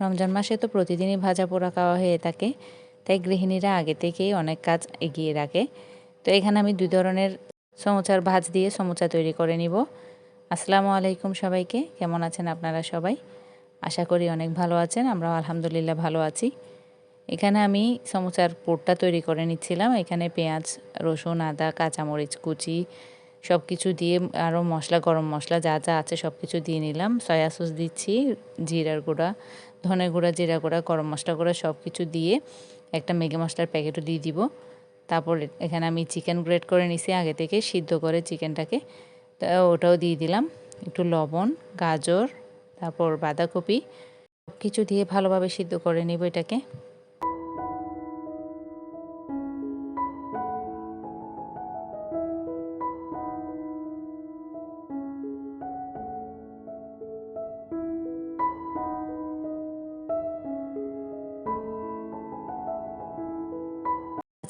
রমজান মাসে তো প্রতিদিনই ভাজা পোড়া খাওয়া হয়ে থাকে, তাই গৃহিণীরা আগে থেকেই অনেক কাজ এগিয়ে রাখে। তো এখানে আমি দুই ধরনের সমুচার ভাজ দিয়ে সমুচা তৈরি করে নিব। আসসালামু আলাইকুম সবাইকে, কেমন আছেন আপনারা সবাই? আশা করি অনেক ভালো আছেন, আমরাও আলহামদুলিল্লাহ ভালো আছি। এখানে আমি সমুচার পোরটা তৈরি করে নিচ্ছিলাম, এখানে পেঁয়াজ, রসুন, আদা, কাঁচামরিচ, কুচি সব কিছু দিয়ে আরও মশলা, গরম মশলা যা যা আছে সব কিছু দিয়ে নিলাম। সয়া সস দিচ্ছি, জিরার গুঁড়া ধনে গুঁড়া, জিরা গুঁড়া, গরম মশলা গুঁড়া সব কিছু দিয়ে একটা মেগি মশলার প্যাকেটও দিয়ে দিব। তারপর এখানে আমি চিকেন গ্রেট করে নিছি আগে থেকে, সিদ্ধ করে চিকেনটাকে। ওটাও দিয়ে দিলাম। একটু লবণ, গাজর, তারপর বাঁধাকপি সব কিছু দিয়ে ভালোভাবে সিদ্ধ করে নেব এটাকে।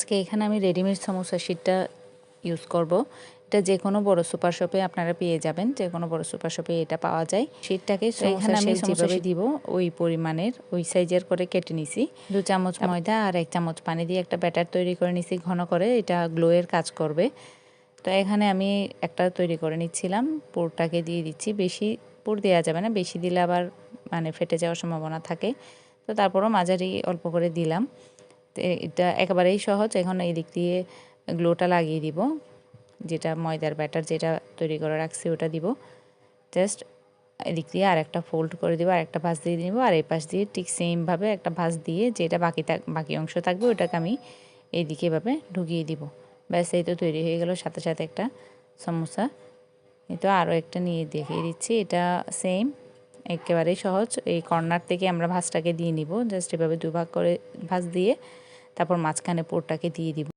আজকে এখানে আমি রেডিমেড সমোসা শিটটা ইউজ করব। এটা যে কোনো বড় সুপার শপে আপনারা পেয়ে যাবেন যে কোনো বড় সুপার শপে এটা পাওয়া যায়। শীটটাকে এখানে আমি যেভাবে দিব ওই পরিমাণের ওই সাইজের করে কেটে নিছি। দু চামচ ময়দা আর এক চামচ পানি দিয়ে একটা ব্যাটার তৈরি করে নিছি ঘন করে। এটা গ্লোয়ের কাজ করবে। তো এখানে আমি একটা তৈরি করে নিচ্ছিলাম পুরটাকে দিয়ে দিচ্ছি। বেশি পুর দেওয়া যাবে না বেশি দিলে আবার মানে ফেটে যাওয়ার সম্ভাবনা থাকে। তো তারপরও মাঝারি অল্প করে দিলাম। এটা একেবারেই সহজ। এখন এই দিক দিয়ে গ্লোটা লাগিয়ে দিব। যেটা ময়দার ব্যাটার যেটা তৈরি করে রাখছি ওটা দিব। জাস্ট এদিক দিয়ে আর একটা ফোল্ড করে দিব আর একটা ভাঁজ দিয়ে দিব আর এই পাশ দিয়ে ঠিক সেমভাবে একটা ভাঁজ দিয়ে যেটা বাকি বাকি অংশ থাকবে ওটাকে আমি এইদিকে এভাবে ঢুকিয়ে দিব। ব্যাস, এই তো তৈরি হয়ে গেল। সাথে সাথে একটা সমোসা। এই তো আরও একটা নিয়ে দেখিয়ে দিচ্ছি। এটা সেম একেবারেই সহজ। এই কর্নার থেকে আমরা ভাঁজটাকে দিয়ে নিব। জাস্ট এভাবে দুভাগ করে ভাঁজ দিয়ে তারপর মাঝখানে পোরটাকে দিয়ে দিব।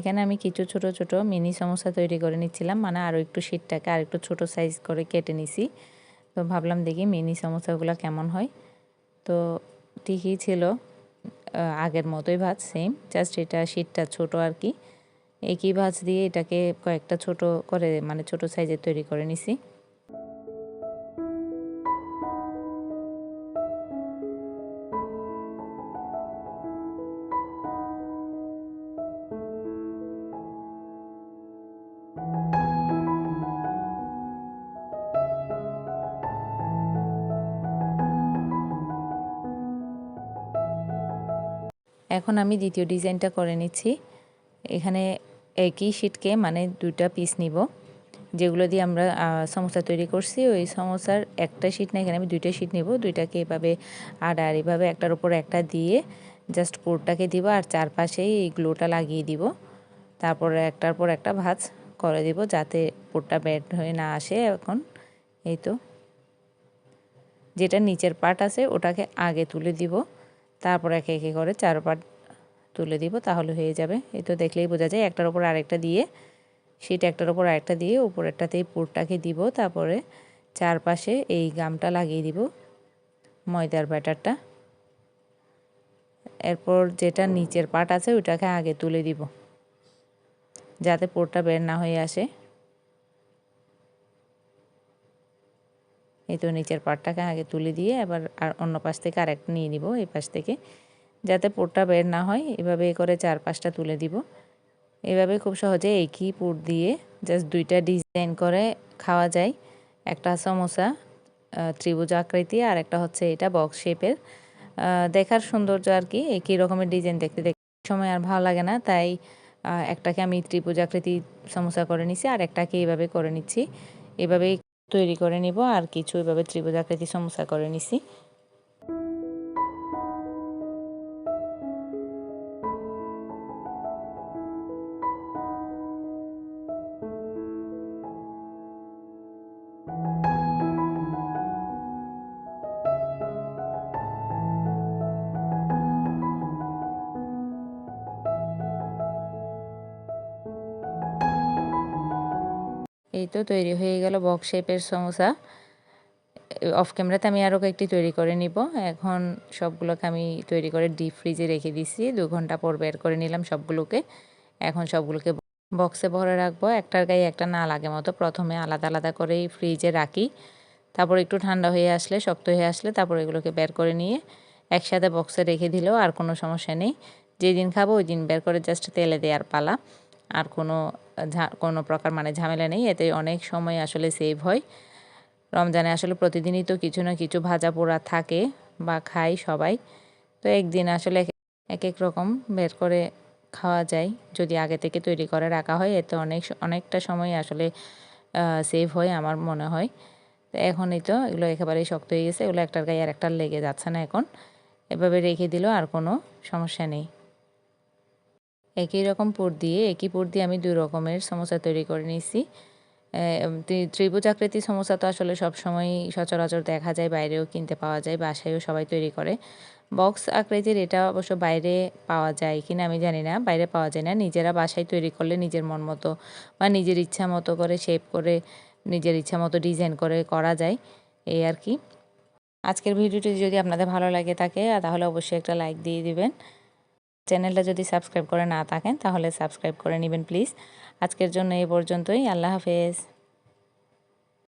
এখানে আমি কিছু ছোট ছোট মিনি সমস্যা তৈরি করে নিচ্ছিলাম। মানে আরও একটু শীতটাকে আর একটু ছোটো সাইজ করে কেটে নিছি। তো ভাবলাম দেখি মিনি সমোসাগুলো কেমন হয়। তো ঠিকই ছিল। আগের মতোই ভাজ সেম জাস্ট এটা শীতটা ছোট আর কি। একই ভাজ দিয়ে এটাকে কয়েকটা ছোট করে মানে ছোট সাইজের তৈরি করে নিছি। এখন আমি দ্বিতীয় ডিজাইনটা করে নিচ্ছি। এখানে একই শিটকে মানে দুইটা পিস নিব। যেগুলো দিয়ে আমরা সমস্যা তৈরি করছি, ওই সমস্যার একটা শিট না, এখানে আমি দুইটা শিট নিব। দুইটাকে এভাবে আর আর এভাবে একটার উপর একটা দিয়ে জাস্ট পোরটাকে দিব আর চারপাশেই এই গ্লোটা লাগিয়ে দিব। তারপর একটার পর একটা ভাজ করে দিব যাতে পোরটা ব্যাড হয়ে না আসে এখন। এই তো। যেটা নিচের পার্ট আছে, ওটাকে আগে তুলে দিব। তারপর একে একে করে চার পার্ট তুলে দিব, তাহলে হয়ে যাবে। এই তো দেখলেই বোঝা যায়, একটার ওপর আরেকটা দিয়ে, সেটা একটার ওপর আরেকটা দিয়ে উপরেরটাতেই পুরটাকে দিব, তারপরে চারপাশে এই গামটা লাগিয়ে দিব ময়দার ব্যাটারটা। এরপর যেটা নিচের পাট আছে, ওইটাকে আগে তুলে দিব, যাতে পোরটা বের না হয়ে আসে। এই তো নিচের পাটটাকে আগে তুলে দিয়ে এবার আর অন্য পাশ থেকে আরেকটা নিয়ে নিব, এই পাশ থেকে। যাতে পোরটা বের না হয়, এভাবে করে চার পাঁচটা তুলে দিব। এভাবে খুব সহজে একই পুর দিয়ে জাস্ট দুইটা ডিজাইন করে খাওয়া যায়। একটা সমোসা ত্রিভুজ আকৃতি আর একটা হচ্ছে এটা বক্স শেপের। দেখার সৌন্দর্য আর কি, একই রকমের ডিজাইন দেখতে দেখতে সময় আর ভালো লাগে না, তাই একটাকে আমি ত্রিভুজ আকৃতি সমোসা করে নিছি আর একটাকে এইভাবে করে নিচ্ছি। এভাবেই তৈরি করে নিব আর কিছু এভাবে ত্রিভুজ আকৃতি সমস্যা করে নিছি। এই তো তৈরি হয়ে গেল বক্স শেপের সমোসা। অফ ক্যামেরাতে আমি আরও কয়েকটি তৈরি করে নিব। এখন সবগুলোকে আমি তৈরি করে ডিপ ফ্রিজে রেখে দিছি। দু ঘণ্টা পর বের করে নিলাম সবগুলোকে। এখন সবগুলোকে বক্সে ভরে রাখব। একটার গায়ে একটা না লাগে মতো প্রথমে আলাদা আলাদা করেই ফ্রিজে রাখি। তারপর একটু ঠান্ডা হয়ে আসলে, শক্ত হয়ে আসলে তারপর এগুলোকে বের করে নিয়ে একসাথে বক্সে রেখে দিলেও আর কোনো সমস্যা নেই। যেদিন খাব ওই দিন বের করে জাস্ট তেলে দেওয়ার পালা। আর কোনো কোনো প্রকার মানে ঝামেলা নেই। এতে অনেক সময় আসলে সেভ হয়। রমজানে আসলে প্রতিদিনই তো কিছু না কিছু ভাজা পোড়া থাকে বা খাই সবাই। তো একদিন আসলে এক এক রকম বের করে খাওয়া যায়। যদি আগে থেকে তৈরি করে রাখা হয়, এতে অনেক অনেকটা সময় আসলে সেভ হয় আমার মনে হয়। তো এখনই তো এগুলো একেবারেই শক্ত হয়ে গেছে। এগুলো একটার গায়ে আর একটার লেগে যাচ্ছে না এখন। এভাবে রেখে দিল আর কোনো সমস্যা নেই। একই রকম পুর দিয়ে, একই পুর দিয়ে আমি দুই রকমের সমোসা তৈরি করে নিয়েছি। ত্রিভুজ আকৃতি সমোসা তো আসলে সবসময় সচরাচর দেখা যায়, বাইরেও কিনতে পাওয়া যায়, বাসায়ও সবাই তৈরি করে। বক্স আকৃতির এটা অবশ্য বাইরে পাওয়া যায় কিনা আমি জানি না, বাইরে পাওয়া যায় না। নিজেরা বাসায় তৈরি করলে নিজের মন মতো বা নিজের ইচ্ছা মতো করে শেপ করে, নিজের ইচ্ছা মতো ডিজাইন করে করা যায়, এই আর কি। আজকের ভিডিওটি যদি আপনাদের ভালো লাগে থাকে, তাহলে অবশ্যই একটা লাইক দিয়ে দিবেন। চ্যানেলটা যদি সাবস্ক্রাইব করে না থাকেন, তাহলে সাবস্ক্রাইব করে নেবেন, প্লিজ। আজকের জন্য এই পর্যন্তই। আল্লাহ হাফেজ।